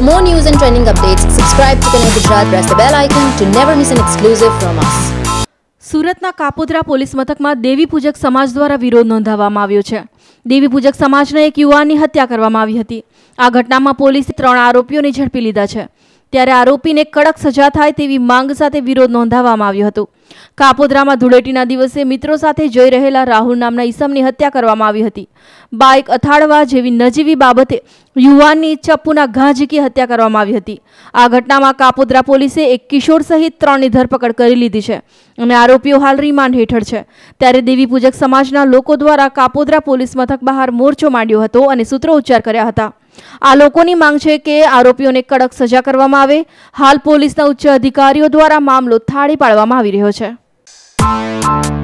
For more news and trending updates, subscribe to Connect Gujarat, press the bell icon to never miss an exclusive from us. સુરતના Kapodra police મથકમાં દેવી પૂજક સમાજ દ્વારા વિરોધ નોંધાવવામાં આવ્યો છે દેવી પૂજક સમાજના એક યુવાનની હત્યા કરવામાં આવી હતી આ ઘટનામાં પોલીસે ત્રણ આરોપીઓને ઝડપી લીધા છે ત્યારે આરોપીને કડક સજા થાય તેવી માંગ સાથે વિરોધ નોંધાવવામાં આવ્યો હતો. કાપોદ્રામાં ધૂળેટીના દિવસે મિત્રો સાથે જઈ રહેલા રાહુલ નામના ઈસમની હત્યા કરવામાં આવી હતી. બાઇક અથાડવા જેવી નજીવી બાબતે યુવાનની ચપ્પુના ઘા ઝીકી હત્યા કરવામાં આવી હતી. આ ઘટનામાં કાપોદ્રા પોલીસે એક કિશોર સહિત ત્રણની ધરપકડ કરી લીધી છે અને આરોપીઓ હાલ રિમાન્ડ હેઠળ છે. ત્યારે દેવી પૂજક સમાજના લોકો દ્વારા કાપોદ્રા પોલીસ મથક બહાર મોરચો માંડ્યો હતો અને સૂત્રો ઉચ્ચાર કર્યા હતા. આ લોકોની માંગ છે કે આરોપીઓને કડક સજા કરવામાં આવે. હાલ પોલીસના ઉચ્ચ અધિકારીઓ દ્વારા મામલો થાળી પાડવામાં આવી રહ્યો છે.